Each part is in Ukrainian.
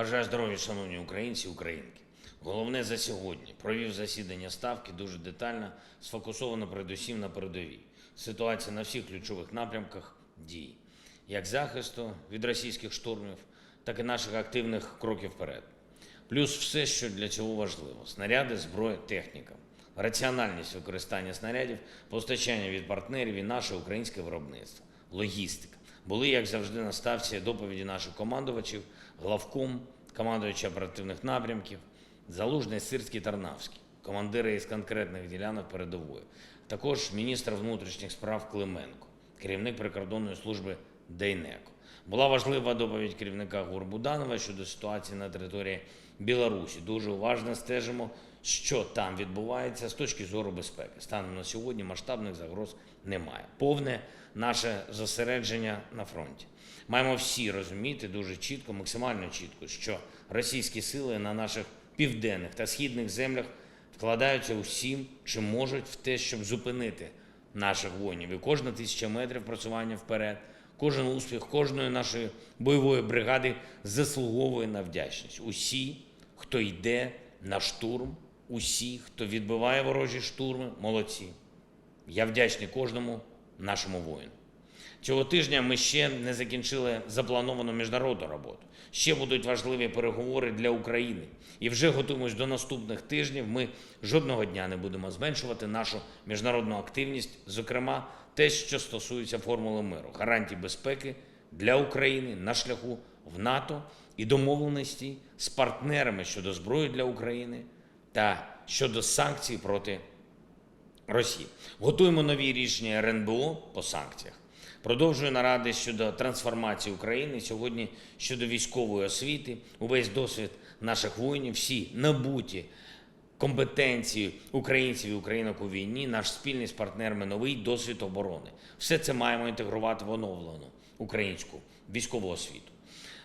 Бажаю здоров'я, шановні українці українки. Головне за сьогодні провів засідання ставки дуже детально, сфокусовано передусім на передовій. Ситуація на всіх ключових напрямках дій, як захисту від російських штурмів, так і наших активних кроків вперед. Плюс все, що для цього важливо: снаряди, зброя, техніка, раціональність використання снарядів, постачання від партнерів і наше українське виробництво, логістика. Були, як завжди, на ставці доповіді наших командувачів, главком, командуючи оперативних напрямків, Залужний, Сирський, Тарнавський, командири із конкретних ділянок передової. Також міністр внутрішніх справ Клименко, керівник прикордонної служби Дейнеко. Була важлива доповідь керівника ГУР Буданова щодо ситуації на території Білорусі. Дуже уважно стежимо, що там відбувається з точки зору безпеки. Станом на сьогодні масштабних загроз немає. Повне наше зосередження на фронті. Маємо всі розуміти дуже чітко, максимально чітко, що російські сили на наших південних та східних землях вкладаються усім, чим можуть в те, щоб зупинити наших воїнів. І кожна тисяча метрів просування вперед, кожен успіх кожної нашої бойової бригади заслуговує на вдячність. Усі, хто йде на штурм, усі, хто відбиває ворожі штурми, молодці. Я вдячний кожному нашому воїну. Цього тижня ми ще не закінчили заплановану міжнародну роботу. Ще будуть важливі переговори для України. І вже готуємось до наступних тижнів. Ми жодного дня не будемо зменшувати нашу міжнародну активність, зокрема, те, що стосується формули миру, гарантій безпеки для України на шляху в НАТО і домовленості з партнерами щодо зброї для України та щодо санкцій проти Росії. Готуємо нові рішення РНБО по санкціях. Продовжую наради щодо трансформації України. Сьогодні щодо військової освіти, увесь досвід наших воїнів, всі набуті компетенції українців і українок у війні, наш спільний з партнерами новий досвід оборони. Все це маємо інтегрувати в оновлену українську військову освіту.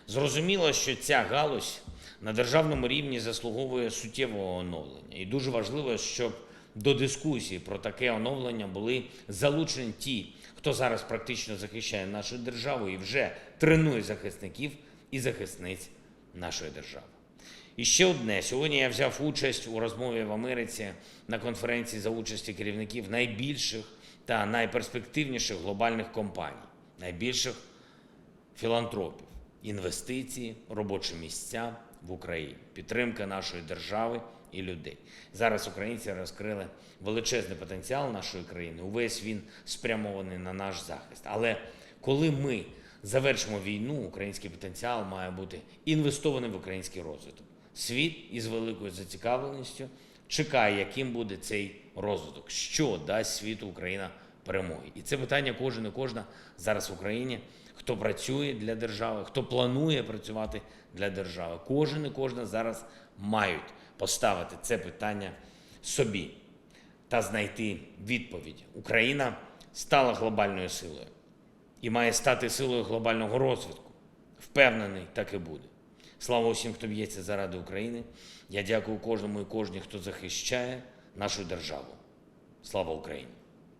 Зрозуміло, що ця галузь на державному рівні заслуговує суттєвого оновлення. І дуже важливо, щоб до дискусії про таке оновлення були залучені ті, хто зараз практично захищає нашу державу і вже тренує захисників і захисниць нашої держави. І ще одне. Сьогодні я взяв участь у розмові в Америці на конференції за участі керівників найбільших та найперспективніших глобальних компаній, найбільших філантропів, інвестиції, робочі місця в Україні, підтримка нашої держави і людей. Зараз українці розкрили величезний потенціал нашої країни. Увесь він спрямований на наш захист. Але коли ми завершимо війну, український потенціал має бути інвестований в український розвиток. Світ із великою зацікавленістю чекає, яким буде цей розвиток, що дасть світу Україна перемоги. І це питання кожен і кожна зараз в Україні, хто працює для держави, хто планує працювати для держави. Кожен і кожна зараз мають поставити це питання собі та знайти відповідь. Україна стала глобальною силою і має стати силою глобального розвитку. Впевнений, так і буде. Слава усім, хто б'ється заради України. Я дякую кожному і кожній, хто захищає нашу державу. Слава Україні!